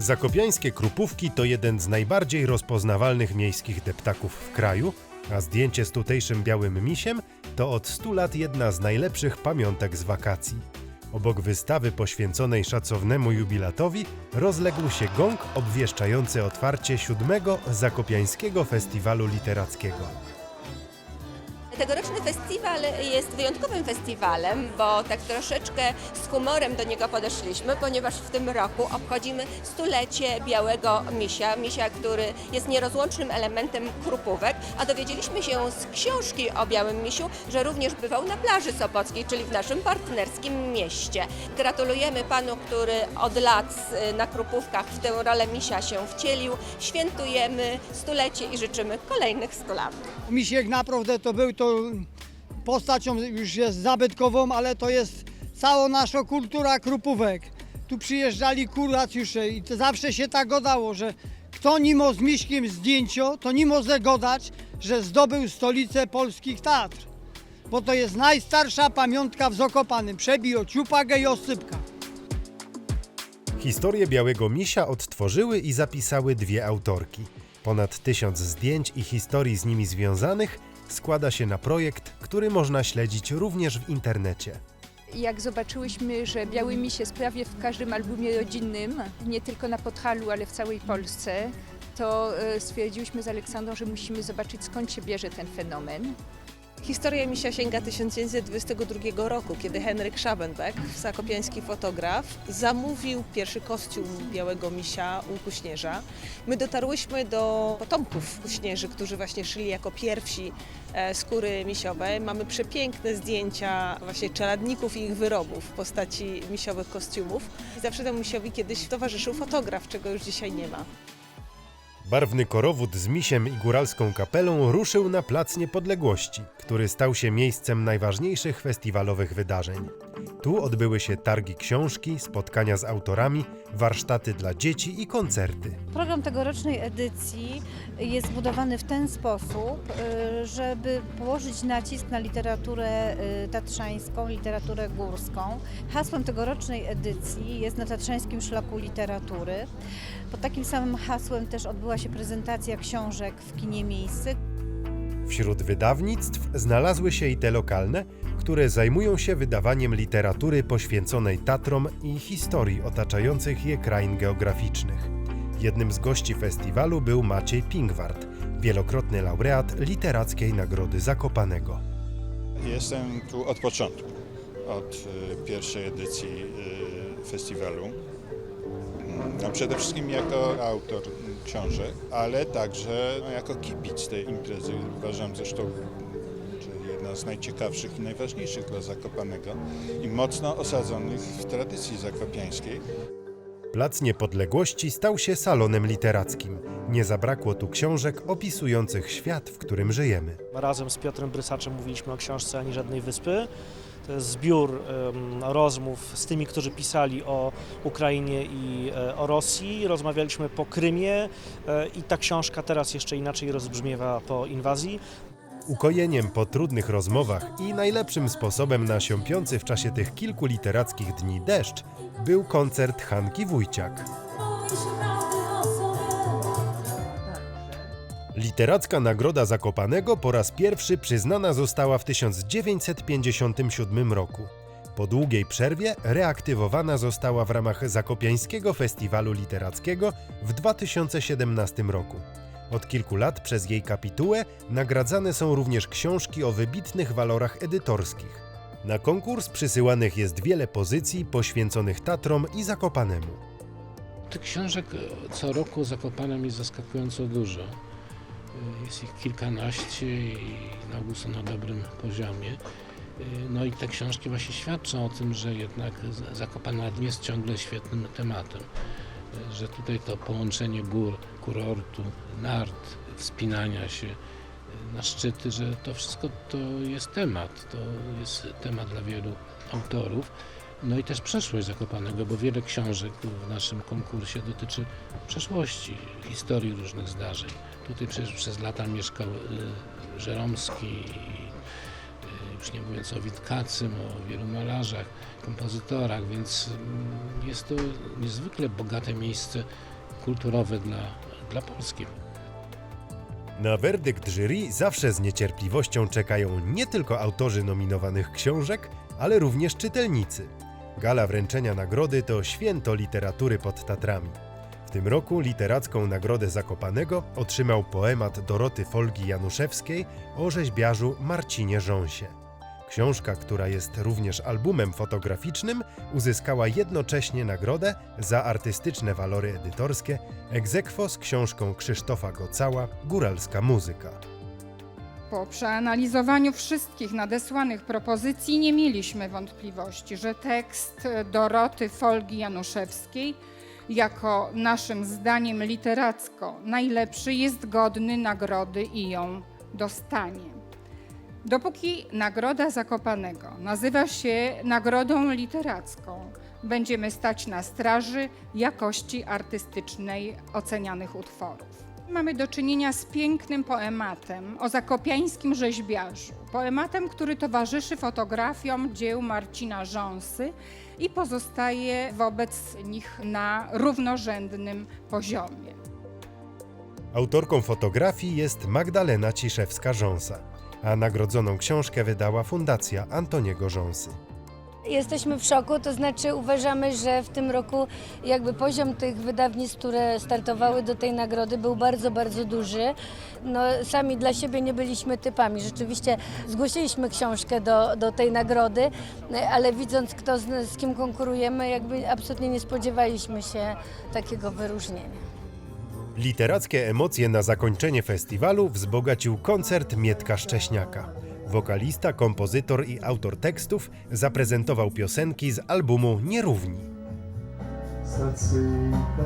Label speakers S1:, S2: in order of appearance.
S1: Zakopiańskie Krupówki to jeden z najbardziej rozpoznawalnych miejskich deptaków w kraju, a zdjęcie z tutejszym białym misiem to od 100 lat jedna z najlepszych pamiątek z wakacji. Obok wystawy poświęconej szacownemu jubilatowi rozległ się gong obwieszczający otwarcie siódmego Zakopiańskiego Festiwalu Literackiego.
S2: Tegoroczny festiwal jest wyjątkowym festiwalem, bo tak troszeczkę z humorem do niego podeszliśmy, ponieważ w tym roku obchodzimy stulecie Białego Misia, misia, który jest nierozłącznym elementem krupówek, a dowiedzieliśmy się z książki o Białym Misiu, że również bywał na plaży Sopockiej, czyli w naszym partnerskim mieście. Gratulujemy panu, który od lat y, na krupówkach w tę rolę misia się wcielił. Świętujemy stulecie i życzymy kolejnych stu lat.
S3: Misiek naprawdę to był to postacią już jest zabytkową, ale to jest cała nasza kultura krupówek. Tu przyjeżdżali kuracjusze i to zawsze się tak godało, że kto nimo z Miśkiem zdjęcio, to nimo zagodać, że zdobył stolicę polskich Tatr. Bo to jest najstarsza pamiątka w Zakopanym. Przebiło ciupagę i osypka.
S1: Historię Białego Misia odtworzyły i zapisały dwie autorki. Ponad tysiąc zdjęć i historii z nimi związanych składa się na projekt, który można śledzić również w internecie.
S4: Jak zobaczyłyśmy, że Biały Miś jest prawie w każdym albumie rodzinnym, nie tylko na Podhalu, ale w całej Polsce, to e, stwierdziłyśmy z Aleksandrą, że musimy zobaczyć skąd się bierze ten fenomen.
S5: Historia misia sięga 1922 roku, kiedy Henryk Schabenbeck, zakopiański fotograf, zamówił pierwszy kostium białego misia u kuśnierza. My dotarłyśmy do potomków kuśnierzy, którzy właśnie szyli jako pierwsi e, skóry misiowe. Mamy przepiękne zdjęcia właśnie czeladników i ich wyrobów w postaci misiowych kostiumów. Zawsze temu misiowi kiedyś towarzyszył fotograf, czego już dzisiaj nie ma.
S1: Barwny korowód z misiem i góralską kapelą ruszył na Plac Niepodległości, który stał się miejscem najważniejszych festiwalowych wydarzeń. Tu odbyły się targi książki, spotkania z autorami, warsztaty dla dzieci i koncerty.
S6: Program tegorocznej edycji jest zbudowany w ten sposób, y, żeby położyć nacisk na literaturę y, tatrzańską, literaturę górską. Hasłem tegorocznej edycji jest na Tatrzańskim Szlaku Literatury. Pod takim samym hasłem też odbyła się prezentacja książek w kinie miejscy.
S1: Wśród wydawnictw znalazły się i te lokalne, które zajmują się wydawaniem literatury poświęconej Tatrom i historii otaczających je krain geograficznych. Jednym z gości festiwalu był Maciej Pingwart, wielokrotny laureat Literackiej Nagrody Zakopanego.
S7: Jestem tu od początku, od y, pierwszej edycji y, festiwalu. No, przede wszystkim jako autor książek, ale także no, jako kibic tej imprezy. Uważam zresztą, jedna z najciekawszych i najważniejszych dla Zakopanego i mocno osadzonych w tradycji zakopiańskiej.
S1: Plac Niepodległości stał się salonem literackim. Nie zabrakło tu książek opisujących świat, w którym żyjemy.
S8: Razem z Piotrem Brysaczem mówiliśmy o książce Ani Żadnej Wyspy. To jest zbiór em, rozmów z tymi, którzy pisali o Ukrainie i e, o Rosji. Rozmawialiśmy po Krymie e, i ta książka teraz jeszcze inaczej rozbrzmiewa po inwazji.
S1: Ukojeniem po trudnych rozmowach i najlepszym sposobem na siąpiący w czasie tych kilku literackich dni deszcz był koncert Hanki Wójciak. Literacka Nagroda Zakopanego po raz pierwszy przyznana została w 1957 roku. Po długiej przerwie reaktywowana została w ramach Zakopiańskiego Festiwalu Literackiego w 2017 roku. Od kilku lat przez jej kapitułę nagradzane są również książki o wybitnych walorach edytorskich. Na konkurs przysyłanych jest wiele pozycji poświęconych Tatrom i Zakopanemu.
S9: Tych książek e, co roku Zakopanem jest zaskakująco dużo. E, Jest ich kilkanaście i na ogół są na dobrym poziomie. E, No i te książki właśnie świadczą o tym, że jednak Z- Zakopane jest ciągle świetnym tematem. Że tutaj to połączenie gór, kurortu, nart, wspinania się na szczyty, że to wszystko to jest temat. To jest temat dla wielu autorów. No i też przeszłość Zakopanego, bo wiele książek w naszym konkursie dotyczy przeszłości, historii różnych zdarzeń. Tutaj przecież przez lata mieszkał y, Żeromski, y, już nie mówiąc o Witkacym, o wielu malarzach, kompozytorach, więc mm, jest to niezwykle bogate miejsce kulturowe dla, dla Polski.
S1: Na werdykt jury zawsze z niecierpliwością czekają nie tylko autorzy nominowanych książek, ale również czytelnicy. Gala wręczenia nagrody to święto literatury pod Tatrami. W tym roku literacką nagrodę Zakopanego otrzymał poemat Doroty Folgi Januszewskiej o rzeźbiarzu Marcinie Rząsie. Książka, która jest również albumem fotograficznym, uzyskała jednocześnie nagrodę za artystyczne walory edytorskie aequo z książką Krzysztofa Gocała Góralska muzyka.
S10: Po przeanalizowaniu wszystkich nadesłanych propozycji nie mieliśmy wątpliwości, że tekst Doroty Folgi Januszewskiej jako naszym zdaniem literacko najlepszy jest godny nagrody i ją dostanie. Dopóki Nagroda Zakopanego nazywa się Nagrodą Literacką, będziemy stać na straży jakości artystycznej ocenianych utworów. Mamy do czynienia z pięknym poematem o zakopiańskim rzeźbiarzu. Poematem, który towarzyszy fotografiom dzieł Marcina Rząsy i pozostaje wobec nich na równorzędnym poziomie.
S1: Autorką fotografii jest Magdalena Ciszewska-Rząsa, a nagrodzoną książkę wydała Fundacja Antoniego Rząsy.
S11: Jesteśmy w szoku, to znaczy uważamy, że w tym roku jakby poziom tych wydawnictw, które startowały do tej nagrody był bardzo, bardzo duży. No, sami dla siebie nie byliśmy typami. Rzeczywiście zgłosiliśmy książkę do, do tej nagrody, ale widząc kto z, z kim konkurujemy, jakby absolutnie nie spodziewaliśmy się takiego wyróżnienia.
S1: Literackie emocje na zakończenie festiwalu wzbogacił koncert Mietka Szcześniaka. Wokalista, kompozytor i autor tekstów zaprezentował piosenki z albumu Nierówni.
S12: Stacyjka